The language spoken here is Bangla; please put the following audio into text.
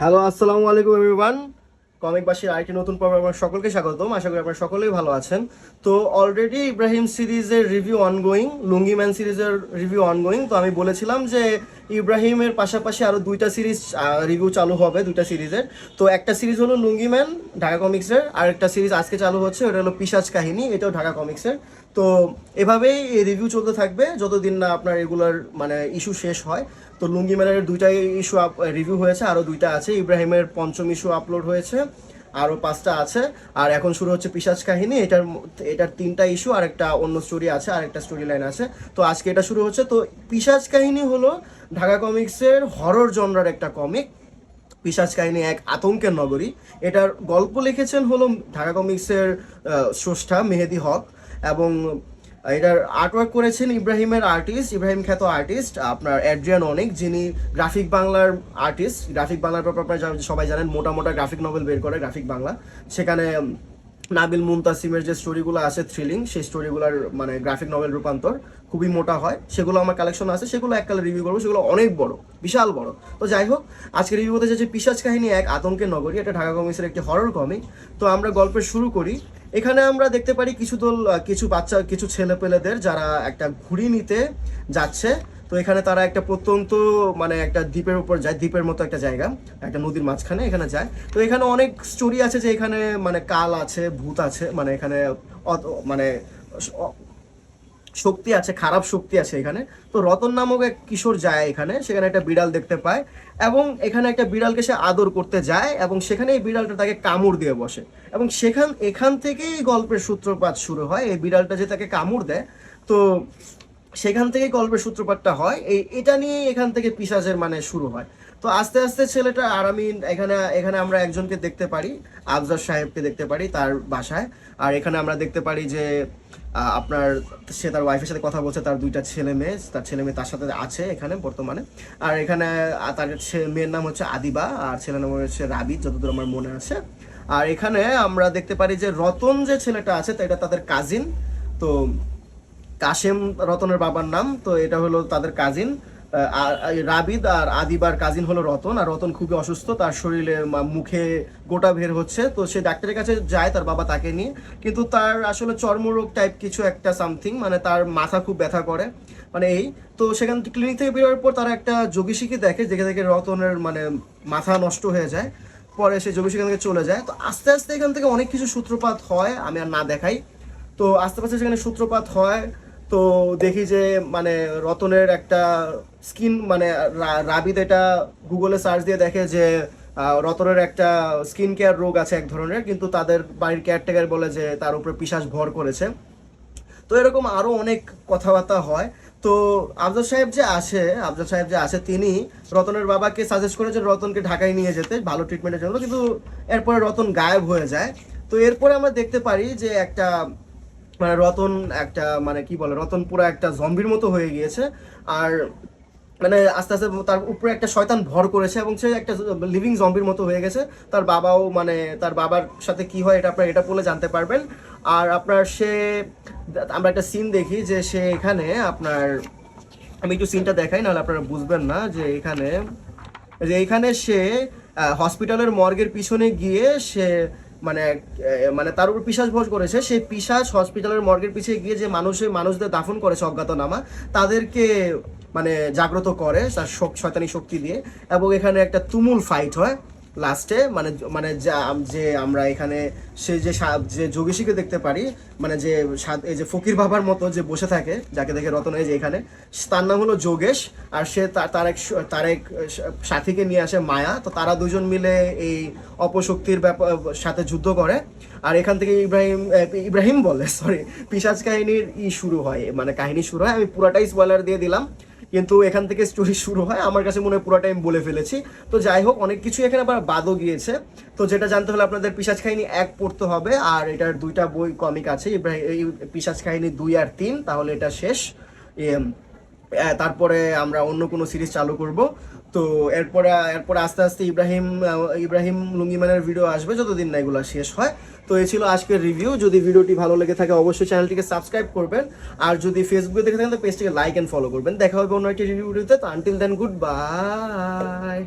হ্যালো আসসালামু আলাইকুম এভরিওয়ান কমিকবাসীর আরেকটি নতুন পর্ব আপনার সকলকে স্বাগতম। আশা করি আপনারা সকলেই ভালো আছেন। তো অলরেডি ইব্রাহিম সিরিজের রিভিউ অনগোয়িং লুঙ্গি ম্যান সিরিজের রিভিউ অনগোয়িং তো আমি বলেছিলাম যে ইব্রাহিমের পাশাপাশি আরও দুইটা সিরিজ রিভিউ চালু হবে দুইটা সিরিজের। তো একটা সিরিজ হলো লুঙ্গি ম্যান, ঢাকা কমিক্সের। আর একটা সিরিজ আজকে চালু হচ্ছে, ওটা হলো পিসাজ কাহিনী, এটাও ঢাকা কমিক্সের। তো এভাবেই এই রিভিউ চলতে থাকবে, যতদিন না আপনার এগুলোর মানে ইস্যু শেষ হয়। তো লুঙ্গি ম্যানের দুইটাই ইস্যু রিভিউ হয়েছে আরও দুইটা আছে। ইব্রাহিমের পঞ্চম ইস্যু আপলোড হয়েছে। আরও পাঁচটা আছে। আর এখন শুরু হচ্ছে পিসাজ কাহিনী। এটার এটার তিনটা ইস্যু আর একটা অন্য স্টোরি আছে, আর একটা স্টোরি লাইন আছে। তো আজকে এটা শুরু হচ্ছে। তো পিসাজ কাহিনী হলো ঢাকা কমিক্সের হরর জনরার একটা কমিক পিসাজ কাহিনী এক আতঙ্কের নগরী। এটার গল্প লিখেছেন হলো ঢাকা কমিক্সের স্রষ্টা মেহেদি হক এবং এটার আর্টওয়ার্ক করেছেন ইব্রাহিমের আর্টিস্ট ইব্রাহিম খ্যাত আর্টিস্ট আপনার অ্যাড্রিয়ান অনেক, যিনি গ্রাফিক বাংলার আর্টিস্ট গ্রাফিক বাংলার ব্যাপারে আপনারা সবাই জানেন, মোটা মোটা গ্রাফিক নভেল বের করে গ্রাফিক বাংলা। সেখানে নাবিল মুমতাসিমের যে স্টোরিগুলো আছে থ্রিলিং সেই স্টোরিগুলোর মানে গ্রাফিক নভেল রূপান্তর খুবই মোটা হয়। সেগুলো আমার কালেকশন আছে, সেগুলো এক এককালে রিভিউ করব, সেগুলো অনেক বড়, বিশাল বড়। তো যাই হোক আজকে রিভিউ হতে যাচ্ছে পিসাজ কাহিনী এক আতঙ্কের নগরী, এটা ঢাকা কমিক্সের একটি হরর কমিক তো আমরা গল্পের শুরু করি। এখানে আমরা দেখতে পারি কিছু দল কিছু বাচ্চা, কিছু ছেলেপেলেদের যারা একটা ঘুড়ি নিতে যাচ্ছে। তো এখানে তারা একটা প্রত্যন্ত মানে একটা দ্বীপের উপর যায়, দ্বীপের মতো একটা জায়গা, একটা নদীর মাঝখানে এখানে যায়। তো এখানে অনেক স্টোরি আছে যে এখানে মানে কাল আছে, ভূত আছে মানে এখানে মানে শক্তি আছে, খারাপ শক্তি আছে এখানে। তো রতন নামক এক কিশোর যায় এখানে, সেখানে একটা বিড়াল দেখতে পায় এবং এখানে একটা বিড়ালকে সে আদর করতে যায় এবং সেখানে এই বিড়ালটা তাকে কামড় দিয়ে বসে। এবং সেখান, এখান থেকেই গল্পের সূত্রপাত শুরু হয়। এই বিড়ালটা যে তাকে কামড় দেয়, তো সেখান থেকেই গল্পের সূত্রপাতটা হয়। এই, এটা নিয়ে এখান থেকে পিসাজের মানে শুরু হয়। তো আস্তে আস্তে ছেলেটা, আর আমি এখানে এখানে আমরা একজনকে দেখতে পারি আফজার সাহেবকে দেখতে পারি তার বাসায়। আর এখানে আমরা দেখতে পারি যে আপনার, সে তার ওয়াইফের সাথে কথা বলছে, তার দুইটা ছেলে মেয়ে, তার ছেলে মেয়ে তার সাথে আছে এখানে বর্তমানে। আর এখানে তার মেয়ের নাম হচ্ছে আদিবা, আর ছেলের নাম হচ্ছে রাবি যতদূর আমার মনে আছে। আর এখানে আমরা দেখতে পারি যে, রতন যে ছেলেটা আছে, তো এটা তাদের কাজিন তো কাশেম রতনের বাবার নাম, তো এটা হলো তাদের কাজিন রাবিদ আর আদিবার কাজিন হলো রতন, আর রতন খুবই অসুস্থ, তার শরীরে মুখে গোটা বের হচ্ছে, তো সে ডাক্তারের কাছে যায় তার বাবা তাকে নিয়ে, কিন্তু তার আসলে চর্মরোগ টাইপ কিছু একটা সামথিং মানে তার মাথা খুব ব্যথা করে মানে এই, তো সেখান ক্লিনিক থেকে বেরোনোর পর তারা একটা যোগীশিকে দেখে দেখে দেখে রতনের মানে মাথা নষ্ট হয়ে যায়, পরে সে যোগী সেখান থেকে চলে যায়, তো আস্তে আস্তে এখান থেকে অনেক কিছু সূত্রপাত হয়, আমি আর না দেখাই, তো আস্তে আস্তে সেখানে সূত্রপাত হয় তো দেখি যে মানে রতনের একটা স্কিন মানে রাবিদ এটা গুগলে সার্চ দিয়ে দেখে যে রতনের একটা স্কিন কেয়ার রোগ আছে এক ধরনের, কিন্তু তাদের বাড়ির কেয়ারটেকার বলে যে, তার উপরে পিসাস ভর করেছে। তো এরকম আরও অনেক কথাবার্তা হয়। তো আফজাল সাহেব যে আসে, আফজাল সাহেব যে আসে, তিনি রতনের বাবাকে সাজেস্ট করে যে, রতনকে ঢাকায় নিয়ে যেতে, ভালো ট্রিটমেন্টের জন্য। কিন্তু এরপরে রতন গায়েব হয়ে যায়। তো এরপরে আমরা দেখতে পারি যে, একটা মানে রতন একটা মানে কি বলে, রতন পুরো একটা জম্বির মতো হয়ে গিয়েছে। আর মানে আস্তে আস্তে তার উপরে একটা শয়তান ভর করেছে এবং সে একটা লিভিং জম্বির মতো হয়ে গেছে। তার বাবাও মানে তার বাবার সাথে কি হয় এটা আপনার, এটা পড়লে জানতে পারবেন। আর আপনার সে, আমরা একটা সিন দেখি যে সে এখানে আপনার, আমি একটু সিনটা দেখাই, নাহলে আপনারা বুঝবেন না যে এখানে যে এখানে সে হসপিটালের মর্গের পিছনে গিয়ে সে মানে মানে তার উপর পিসাজ ভোজ করেছে। সেই পিসাজ হসপিটালের মর্গের পিছিয়ে গিয়ে যে মানুষের মানুষদের দাফন করেছে অজ্ঞাতনামা, তাদেরকে মানে জাগ্রত করে তার শয়তানি শক্তি দিয়ে। এবং এখানে একটা তুমুল ফাইট হয়। লাস্টে মানে মানে যা- যে আমরা এখানে সে যে যে যোগেশীকে দেখতে পারি মানে যে এই যে ফকির বাবার মতো যে বসে থাকে, যাকে দেখে রতন এই যে এখানে, তার নাম হলো যোগেশ, আর সে তার এক তার এক সাথীকে নিয়ে আসে মায়া, তো তারা দুজন মিলে এই অপশক্তির ব্যাপার সাথে যুদ্ধ করে, আর এখান থেকে ইব্রাহিম ইব্রাহিম বলে সরি পিসাজ কাহিনীর ই শুরু হয় মানে কাহিনী শুরু হয়, আমি পুরাটাই স্পয়লার দিয়ে দিলাম। কিন্তু এখান থেকে স্টোরি শুরু হয়। আমার কাছে মনে হয় পুরোটাই আমি বলে ফেলেছি। তো যাই হোক অনেক কিছু এখানে আবার বাদও গিয়েছে। তো যেটা জানতে হলে আপনাদের পিসাজ কাহিনী এক পড়তে হবে। আর এটার দুইটা বই কমিক আছে এই পিসাজ কাহিনী দুই আর তিন তাহলে এটা শেষ। আহ, তারপরে আমরা অন্য কোনো সিরিজ চালু করব। তো এরপরে এরপরে আস্তে আস্তে ইব্রাহিম ইব্রাহিম লুঙ্গিমানের ভিডিও আসবে যতদিন না এগুলো শেষ হয়। তো এ ছিল আজকের রিভিউ যদি ভিডিওটি ভালো লেগে থাকে, অবশ্যই চ্যানেলটিকে সাবস্ক্রাইব করবেন। আর যদি ফেসবুকে দেখে থাকেন, তো পেজটিকে লাইক অ্যান্ড ফলো করবেন। দেখা হবে অন্য একটি রিভিউ ভিডিওতে তো আনটিল দেন গুড বাই